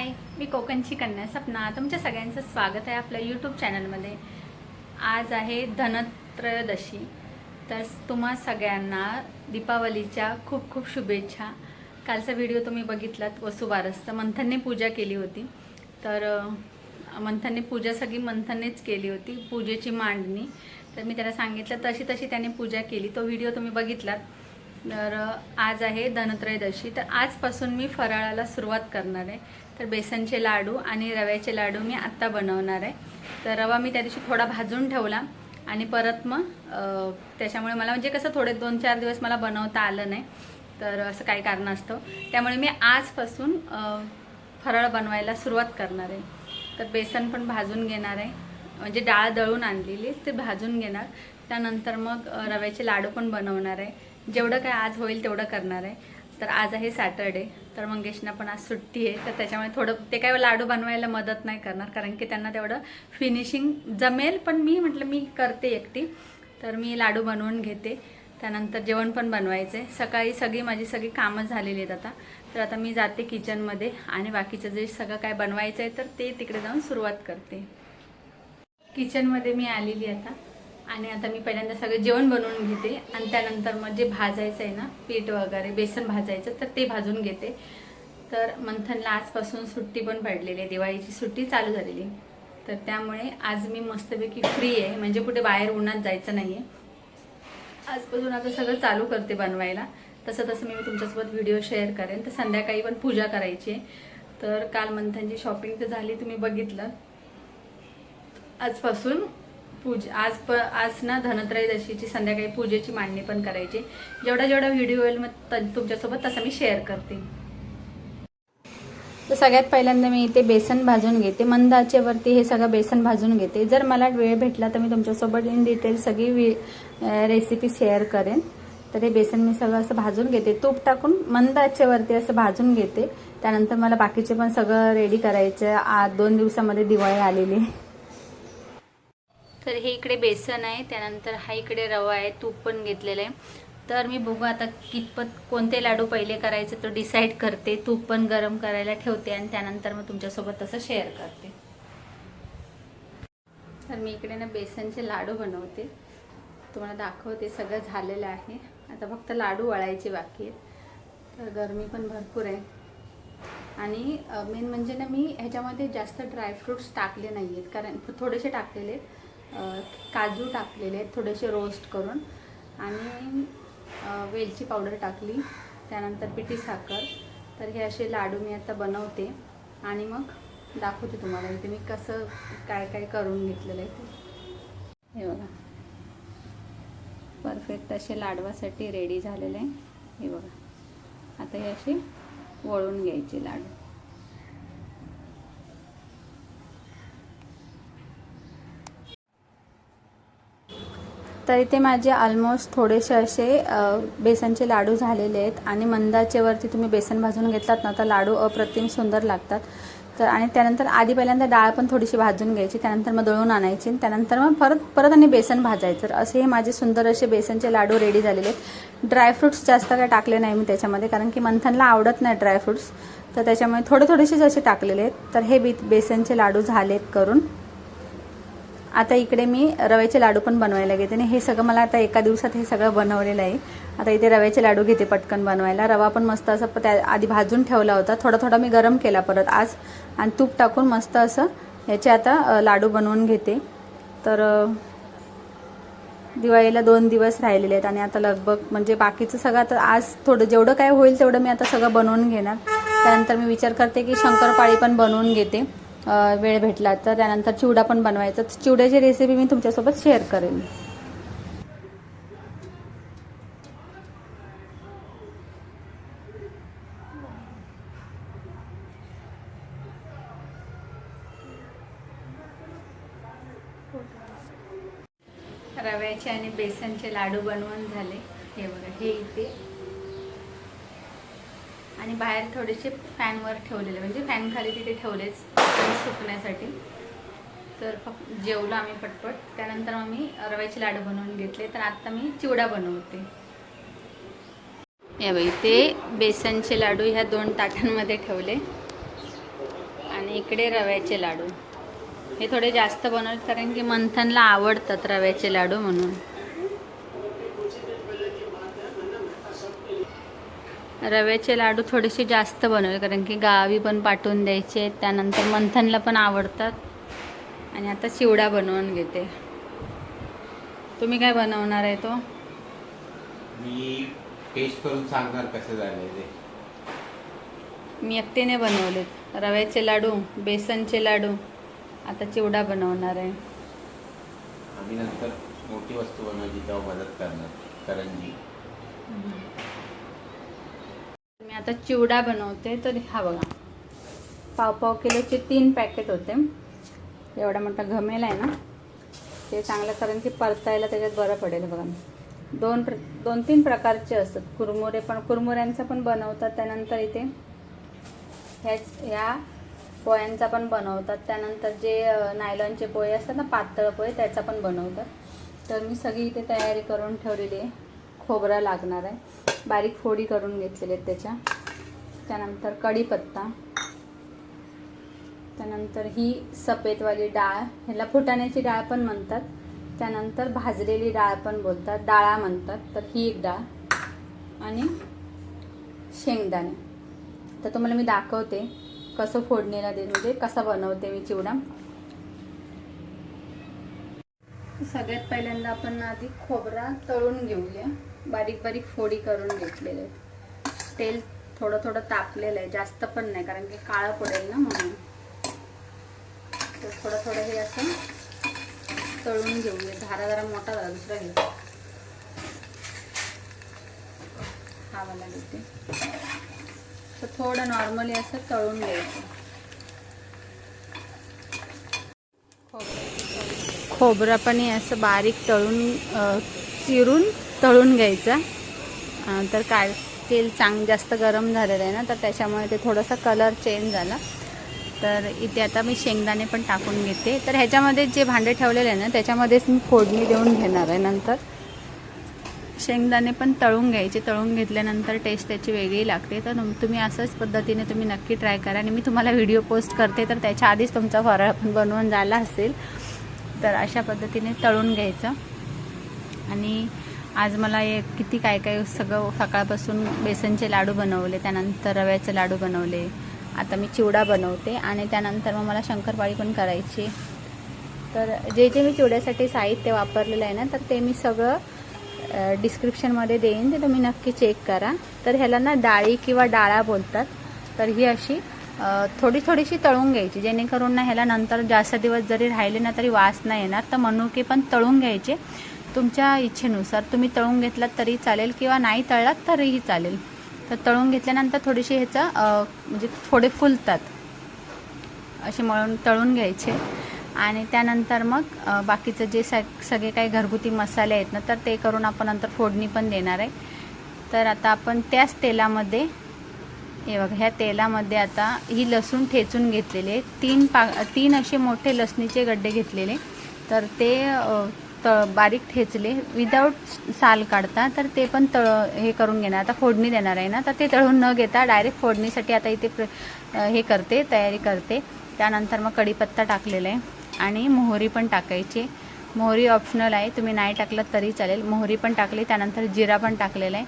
हाय मी कोकणची कन्या सपना. तुमच्या सगळ्यांचं स्वागत आहे आपल्या यूट्यूब चॅनलमध्ये आज आहे धनत्रयोदशी. तर तुम्हा सगळ्यांना दीपावलीच्या खूप खूप शुभेच्छा. कालचा व्हिडिओ तुम्ही बघितलात वसुबारसचा. मंथनने पूजा केली होती. तर मंथनने पूजा सगळी मंथननेच केली होती पूजेची मांडणी. तर मी त्याला सांगितलं तशी तशी त्याने पूजा केली. तो व्हिडिओ तुम्ही बघितलात. तर आज आहे धनत्रयोदशी. तर आजपासून मी फराळाला सुरुवात करणार आहे. तर बेसनचे लाडू आणि रव्याचे लाडू मी आत्ता बनवणार आहे. तर रवा मी त्या दिवशी थोडा भाजून ठेवला आणि परत मग त्याच्यामुळे मला म्हणजे कसं थोडे दोन चार दिवस मला बनवता आलं नाही. तर असं काही कारण असतं. त्यामुळे मी आजपासून फराळ बनवायला सुरुवात करणार आहे. तर बेसन पण भाजून घेणार आहे. म्हणजे डाळ दळून आणलेली ते भाजून घेणार. त्यानंतर मग रव्याचे लाडू पण बनवणार आहे. जेवढं काय आज होईल तेवढं करणार आहे. तर आज आहे सॅटरडे तर मंगेशना पण आज सुट्टी आहे तर त्याच्यामुळे थोडं ते काय लाडू बनवायला मदत नाही करणार कारण की त्यांना तेवढं फिनिशिंग जमेल पण मी म्हटलं मी करते एकटी. तर मी लाडू बनवून घेते. त्यानंतर जेवण पण बनवायचं आहे सकाळी सगळी माझी सगळी कामं झालेली आहेत आता. तर आता मी जाते किचनमध्ये आणि बाकीचं जे सगळं काय बनवायचं आहे तर ते तिकडे जाऊन सुरुवात करते. किचनमध्ये मी आलेली आता. आणि आता मी पहिल्यांदा सगळं जेवण बनवून घेते. आणि त्यानंतर मग जे भाजायचं आहे ना पीठ वगैरे बेसन भाजायचं तर ते भाजून घेते. तर मंथनला आजपासून सुट्टी पण पडलेली आहे. दिवाळीची सुट्टी चालू झालेली. तर त्यामुळे आज मी मस्तपैकी फ्री आहे. म्हणजे कुठे बाहेर उन्हात जायचं नाही आहे आजपासून आता सगळं चालू करते बनवायला. तसं तसं मी तुमच्यासोबत व्हिडिओ शेअर करेन. तर संध्याकाळी पण पूजा करायची तर काल मंथनची शॉपिंग तर झाली तुम्ही बघितलं. आजपासून पूज आज प आज ना धनत्रयदशीची संध्याकाळी पूजेची मांडणी पण करायची. जेवढा जेवढा व्हिडिओ होईल मग त- तुमच्यासोबत तसं मी शेअर करते. तर सगळ्यात पहिल्यांदा मी इथे बेसन भाजून घेते. मंद आचेवरती हे सगळं बेसन भाजून घेते. जर मला वेळ भेटला तर मी तुमच्यासोबत इन डिटेल सगळी रेसिपी शेअर करेन. तर हे बेसन मी सगळं असं भाजून घेते. तूप टाकून मंद आचेवरती असं भाजून घेते. त्यानंतर मला बाकीचे पण सगळं रेडी करायचं. आज दोन दिवसामध्ये दिवाळी आलेली आहे. तर हे इकडे बेसन आहे त्यानंतर हा इकडे रवा आहे तूप पण घेतलेलं आहे. तर मी बघू आता कितपत कोणते लाडू पहिले करायचे तो डिसाईड करते. तूप पण गरम करायला ठेवते आणि त्यानंतर मग तुमच्यासोबत तसं शेअर करते. तर मी इकडे ना बेसनचे लाडू बनवते. तुम्हाला दाखवते सगळं झालेलं आहे. आता फक्त लाडू वळायचे बाकी आहेत. तर गरमी पण भरपूर आहे. आणि मेन म्हणजे ना मी ह्याच्यामध्ये जास्त ड्रायफ्रुट्स टाकले नाही आहेत कारण थोडेसे टाकलेले आहेत. काजू टाकलेले आहेत थोडेसे रोस्ट करून. आणि वेलची पावडर टाकली. त्यानंतर पिठी साखर. तर हे असे लाडू मी आता बनवते. आणि मग दाखवते तुम्हाला इथे मी कसं काय काय करून घेतलेलं आहे ते. हे बघा. परफेक्ट असे लाडवासाठी रेडी झालेले आहे. हे बघा. आता हे असे वळून घ्यायचे लाडू. तर इथे माझे ऑलमोस्ट थोडेसे असे बेसनचे लाडू झालेले आहेत. आणि मंदाचेवरती तुम्ही बेसन भाजून घेतलात ना तर लाडू अप्रतिम सुंदर लागतात. तर आणि त्यानंतर आधी पहिल्यांदा डाळ पण थोडीशी भाजून घ्यायची त्यानंतर मग दळून आणायची त्यानंतर मग परत परत आणि बेसन भाजायचं. तर असे हे माझे सुंदर असे बेसनचे लाडू रेडी झालेले आहेत. ड्रायफ्रुट्स जास्त काय टाकले नाही मी त्याच्यामध्ये कारण की मंथनला आवडत नाही ड्रायफ्रुट्स तर त्याच्यामुळे थोडे थोडेसेच असे टाकलेले आहेत. तर हे बी बेसनचे लाडू झालेत करून. आता इकडे मी रव्याचे लाडू पण बनवायला घेते आणि हे सगळं मला आता एका दिवसात हे सगळं बनवलेलं आहे. आता इथे रव्याचे लाडू घेते पटकन बनवायला. रवा पण मस्त असं त्या आधी भाजून ठेवला होता. थोडा थोडा मी गरम केला परत आज. आणि तूप टाकून मस्त असं याचे आता लाडू बनवून घेते. तर दिवाळीला दोन दिवस राहिलेले आहेत आणि आता लगभग म्हणजे बाकीचं सगळं आता आज थोडं जेवढं काय होईल तेवढं मी आता सगळं बनवून घेणार. त्यानंतर मी विचार करते की शंकरपाळी पण बनवून घेते. वेळ भेटला तर त्यानंतर चिवडा पण बनवायचा. तर चिवड्याची रेसिपी मी तुमच्यासोबत शेअर करेन. रव्याचे आणि बेसनचे लाडू बनवून झाले हे बघा हे इथे आणि बाहेर थोडेसे फॅनवर ठेवलेले म्हणजे फॅन खाली तिथे ठेवलेच सुकण्यासाठी. तर फक्त जेवलो आम्ही पटपट. त्यानंतर मग मी रव्याचे लाडू बनवून घेतले. तर आत्ता मी चिवडा बनवते. या बाई ते बेसनचे लाडू ह्या दोन ताटांमध्ये ठेवले. आणि इकडे रव्याचे लाडू. हे थोडे जास्त बनवले कारण की मंथनला आवडतात रव्याचे लाडू म्हणून. रव्याचे लाडू थोडेसे जास्त बनवले कारण की गावी पण पाठवून द्यायचे त्यानंतर मंथनला पण आवडतात. आणि आता चिवडा बनवून घेते. तुम्ही काय बनवणार आहे तो? मी टेस्ट करून सांगणार कसं झालंय ते. मी एकटीने बनवलेत. रव्याचे लाडू बेसनचे लाडू आता चिवडा बनवणार आहे. आम्ही नंतर मोठी वस्तू बनवायची तेव्हा मदत करणार करंजी. आता चिवडा बनवते तर हा बघा. पाव पाव किलोचे तीन पॅकेट होते. एवढा मोठा घमेल आहे ना? ते चांगलं कारण की परतायला त्याच्यात बरं पडेल बघा. दोन प्र दोन तीन प्रकारचे असतात. कुरमुरे पण कुरमुऱ्यांचं पण बनवतात त्यानंतर इथे. ह्याच ह्या पोह्यांचा पण बनवतात. त्यानंतर जे नायलॉनचे पोहे असतात ना पातळ पोहे त्याचा पण बनवतात. तर मी सगळी इथे तयारी करून ठेवलेली आहे. खोबरा लागणार आहे. बारीक फोडी करून घेतलेले आहेत त्याच्या. त्यानंतर कढीपत्ता. त्यानंतर ही सफेदवाली डाळ. ह्याला फुटाण्याची डाळ पण म्हणतात. त्यानंतर भाजलेली डाळ पण बोलतात. डाळा म्हणतात तर ही एक डाळ. आणि शेंगदाणे. तर तुम्हाला मी दाखवते कसं फोडणीला दे म्हणजे कसा बनवते मी चिवडा. सगळ्यात पहिल्यांदा आपण आधी खोबरा तळून घेऊया. बारीक बारीक फोडी करून घेतलेले. तेल थोडं थोडं तापलेलं आहे जास्त पण नाही कारण की काळं पडेल ना म्हणून. तर थोडं थोडं हे असं तळून घेऊया धारा जरा मोठा झाला दुसरा घेऊ हा घेते तर थोडं नॉर्मली असं तळून घ्यायचं. खोबरं. पण हे असं बारीक तळून चिरून तळून घ्यायचं. तर काय तेल चांग जास्त गरम झालेलं आहे ना तर त्याच्यामुळे ते थोडंसं कलर चेंज झाला. तर इथे आता मी शेंगदाणे पण टाकून घेते. तर ह्याच्यामध्ये जे भांडे ठेवलेले आहे ना त्याच्यामध्येच मी फोडणी देऊन घेणार आहे नंतर. शेंगदाणे पण तळून घ्यायचे. तळून घेतल्यानंतर टेस्ट त्याची वेगळी लागते. तर तुम्ही असंच पद्धतीने तुम्ही नक्की ट्राय करा. आणि मी तुम्हाला व्हिडिओ पोस्ट करते तर त्याच्या आधीच तुमचा फराळ पण बनवून झाला असेल. तर अशा पद्धतीने तळून घ्यायचं. आणि आज मला हे किती काय काय सगळं सकाळपासून बेसनचे लाडू बनवले त्यानंतर रव्याचे लाडू बनवले आता मी चिवडा बनवते आणि त्यानंतर मग मला शंकरपाळी पण करायची. तर जे जे मी चिवड्यासाठी साहित्य वापरलेलं आहे ना तर ते मी सगळं डिस्क्रिप्शनमध्ये देईन ते तुम्ही नक्की चेक करा. तर ह्याला ना डाळी किंवा डाळा बोलतात. तर ही अशी थोडी थोडीशी तळून घ्यायची जेणेकरून ना ह्याला नंतर जास्त दिवस जरी राहिले ना तरी वास नाही येणार. तर मनुके पण तळून घ्यायचे. तुमच्या इच्छेनुसार तुम्ही तळून घेतलात तरी चालेल किंवा नाही तळलात तरीही चालेल. तर तळून घेतल्यानंतर थोडीशी ह्याचा म्हणजे थोडे फुलतात असे मळून तळून घ्यायचे. आणि त्यानंतर मग बाकीचं जे सग सगळे काही घरगुती मसाले आहेत ना तर ते करून आपण नंतर फोडणी पण देणार आहे. तर आता आपण त्याच तेलामध्ये हे बघा ह्या तेलामध्ये आता ही लसूण ठेचून घेतलेले आहे. तीन पा तीन असे मोठे लसणीचे गड्डे घेतलेले. तर ते तळ त बारीक ठेचले. विदाऊट साल काढता तर ते पण तळ हे करून घेणार. आता फोडणी देणार आहे ना तर ते तळून न घेता डायरेक्ट फोडणीसाठी आता इथे प्र हे करते तयारी करते. त्यानंतर मग कढीपत्ता टाकलेला आहे आणि मोहरी पण टाकायची. मोहरी ऑप्शनल आहे. तुम्ही नाही टाकलं तरी चालेल. मोहरी पण टाकली त्यानंतर जिरा पण टाकलेला आहे.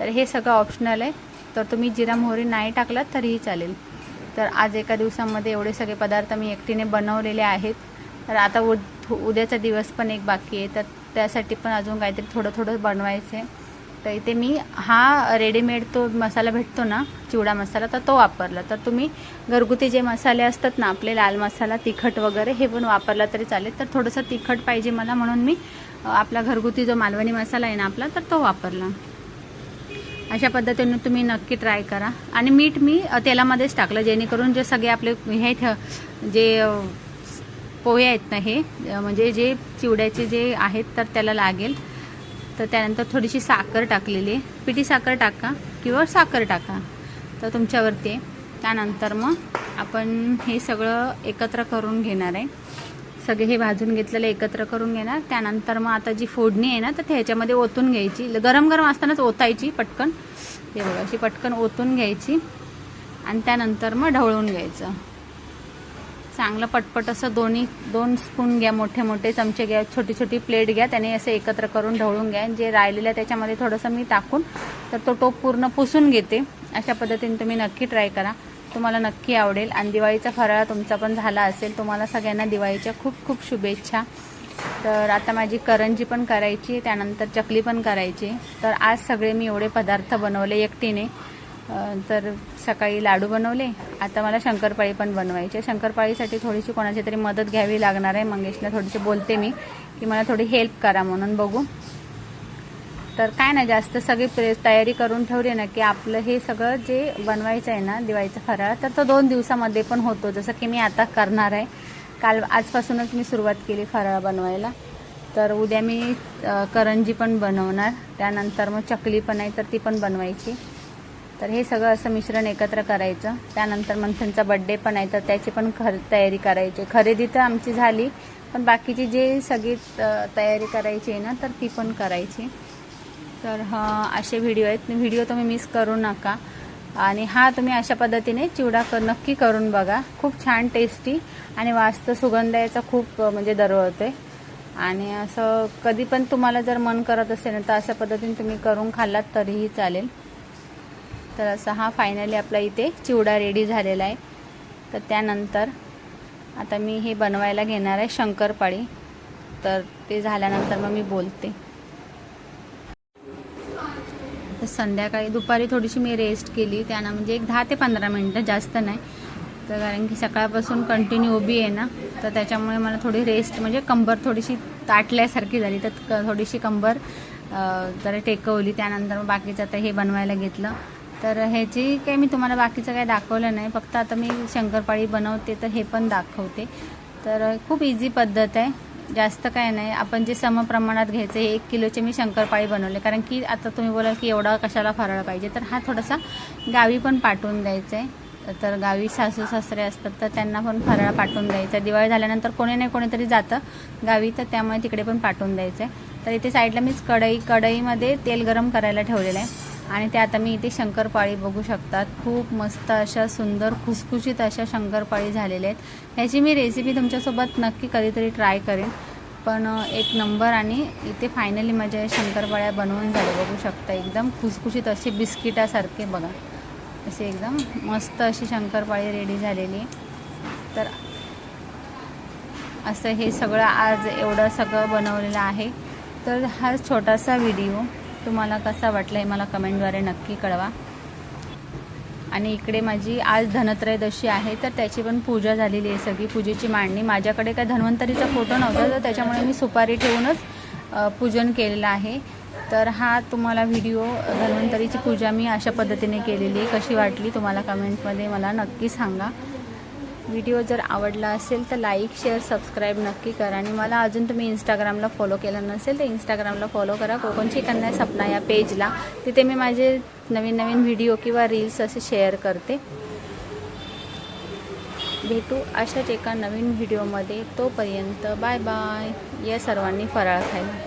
तर हे सगळं ऑप्शनल आहे. तर तुम्ही जिरा मोहरी नाही टाकलात तरीही चालेल. तर आज एका दिवसामध्ये एवढे सगळे पदार्थ मी एकटीने बनवलेले आहेत. तर आता उद उद्याचा दिवस पण एक बाकी आहे. तर त्यासाठी पण अजून काहीतरी थोडं थोडं बनवायचं आहे तर इथे मी हा रेडीमेड तो मसाला भेटतो ना चिवडा मसाला तर तो वापरला. तर तुम्ही घरगुती जे मसाले असतात ना आपले लाल मसाला तिखट वगैरे हे पण वापरला तरी चालेल. तर थोडंसं तिखट पाहिजे मला म्हणून मी आपला घरगुती जो मालवणी मसाला आहे ना आपला तर तो वापरला. अशा पद्धतीने तुम्ही नक्की ट्राय करा. आणि मीठ मी तेलामध्येच टाकलं जेणेकरून जे सगळे आपले हे जे पोहे आहेत ना हे? म्हणजे जे चिवड्याचे जे आहेत तर त्याला लागेल. तर त्यानंतर थोडीशी साखर टाकलेली. पिठी साखर टाका किंवा साखर टाका. तर तुमच्यावरती आहे. त्यानंतर मग आपण हे सगळं एकत्र करून घेणार आहे. सगळे हे भाजून घेतलेलं एकत्र करून घेणार. त्यानंतर मग आता जी फोडणी आहे ना तर ते ह्याच्यामध्ये ओतून घ्यायची. गरम गरम असतानाच ओतायची पटकन. हे बघा अशी पटकन ओतून घ्यायची. आणि त्यानंतर मग ढवळून घ्यायचं. चांगलं पटपट असं दोन्ही दोन स्पून घ्या मोठे मोठे चमचे घ्या छोटी छोटी प्लेट घ्या त्याने असं एकत्र करून ढवळून घ्या. जे राहिलेलं आहे त्याच्यामध्ये थोडंसं मी टाकून तर तो टोप पूर्ण पुसून घेते. अशा पद्धतीने तुम्ही नक्की ट्राय करा. तुम्हाला नक्की आवडेल. आणि दिवाळीचा फराळ तुमचा पण झाला असेल तुम्हाला सगळ्यांना दिवाळीच्या खूप खूप शुभेच्छा. तर आता माझी करंजी पण करायची त्यानंतर चकली पण करायची तर आज सगळे मी एवढे पदार्थ बनवले एकटीने. तर सकाळी लाडू बनवले. आता मला शंकरपाळी पण बनवायची शंकरपाळीसाठी थोडीशी कोणाची तरी मदत घ्यावी लागणार आहे. मंगेशला थोडीशी बोलते मी की मला थोडी हेल्प करा म्हणून बघू. तर काय ना जास्त सगळी प्रे तयारी करून ठेवली ना की आपलं हे सगळं जे बनवायचं आहे ना दिवाळीचा फराळ तर तो दोन दिवसामध्ये पण होतो. जसं की मी आता करणार आहे. काल आजपासूनच मी सुरुवात केली फराळ बनवायला. तर उद्या मी करंजी पण बनवणार. त्यानंतर मग चकली पण आहे तर ती पण बनवायची. तर हे सगळं असं मिश्रण एकत्र करायचं. त्यानंतर मंथनचा बड्डे पण आहे तर त्याची पण खर तयारी करायची. खरेदी तर आमची झाली पण बाकीची जे सगळी तयारी करायची आहे ना तर ती पण करायची. तर हा असे व्हिडिओ आहेत. व्हिडिओ तुम्ही मिस करू नका. आणि हा तुम्ही अशा पद्धतीने चिवडा कर नक्की करून बघा. खूप छान टेस्टी आणि वास्त सुगंध याचा खूप म्हणजे दरवळते आणि असं कधी पण तुम्हाला जर मन करत असेल तर अशा पद्धतीने तुम्ही करून खाल्लात तरीही चालेल. तर असा हा फायनली आपला इथे चिवडा रेडी झालेला आहे. तर त्यानंतर आता मी हे बनवायला घेणार आहे शंकरपाळी. तर ते झाल्यानंतर मग मी बोलते. तर संध्याकाळी दुपारी थोडीशी मी रेस्ट केली. त्यानं म्हणजे एक दहा ते पंधरा मिनटं जास्त नाही. तर कारण की सकाळपासून कंटिन्यू उभी आहे ना तर त्याच्यामुळे मला थोडी रेस्ट म्हणजे कंबर थोडीशी ताटल्यासारखी झाली. तर क- थोडीशी कंबर जरा टेकवली. त्यानंतर मग बाकीचं आता हे बनवायला घेतलं. तर ह्याची काही मी तुम्हाला बाकीचं काही दाखवलं नाही फक्त आता मी शंकरपाळी बनवते तर हे पण दाखवते. तर खूप इझी पद्धत आहे. जास्त काय नाही. आपण जे समप्रमाणात घ्यायचं हे एक किलोचे मी शंकरपाळी बनवले. कारण की आता तुम्ही बोलाल की एवढा कशाला फराळ पाहिजे तर हा थोडासा गावी पण पाठवून द्यायचा आहे. तर गावी सासू सासरे असतात तर त्यांना पण फराळ पाठवून द्यायचा आहे. दिवाळी झाल्यानंतर कोणी नाही कोणीतरी जातं गावी तर त्यामुळे तिकडे पण पाठवून द्यायचं आहे. तर इथे साईडला मीच कढई कढईमध्ये तेल गरम करायला ठेवलेलं आहे. आणि ते आता मी इथे शंकरपाळी बघू शकतात. खूप मस्त अशा सुंदर खुसखुशीत अशा शंकरपाळी झालेल्या आहेत. ह्याची मी रेसिपी तुमच्यासोबत नक्की कधीतरी ट्राय करेन. पण एक नंबर आणि इथे फायनली माझ्या शंकरपाळ्या बनवून झाल्या. बघू शकता एकदम खुसखुशीत असे बिस्किटासारखे बघा. असे एकदम मस्त अशी शंकरपाळी रेडी झालेली आहे. तर असं हे सगळं आज एवढं सगळं बनवलेलं आहे. तर हा छोटासा व्हिडिओ तुम्हाला कसा वाटला हे मला कमेंटद्वारे नक्की कळवा. आणि इकडे माझी आज धनत्रयदशी आहे तर त्याची पण पूजा झालेली आहे सगळी. पूजेची मांडणी. माझ्याकडे काय धन्वंतरीचा फोटो नव्हता तर त्याच्यामुळे मी सुपारी ठेवूनच पूजन केलेलं आहे. तर हा तुम्हाला व्हिडिओ धन्वंतरीची पूजा मी अशा पद्धतीने केलेली आहे. कशी वाटली तुम्हाला कमेंटमध्ये मला नक्की सांगा. व्हिडिओ जर आवडला असेल तर लाईक शेअर सबस्क्राईब नक्की करा. आणि मला अजून तुम्ही इंस्टाग्रामला फॉलो केलं नसेल तर इंस्टाग्रामला फॉलो करा. कोकणची कन्या सपना या पेजला तिथे मी माझे नवीन नवीन व्हिडिओ किंवा रील्स असे शेअर करते. भेटू अशाच एका नवीन व्हिडिओमध्ये तोपर्यंत बाय बाय या सर्वांनी फराळ खायला.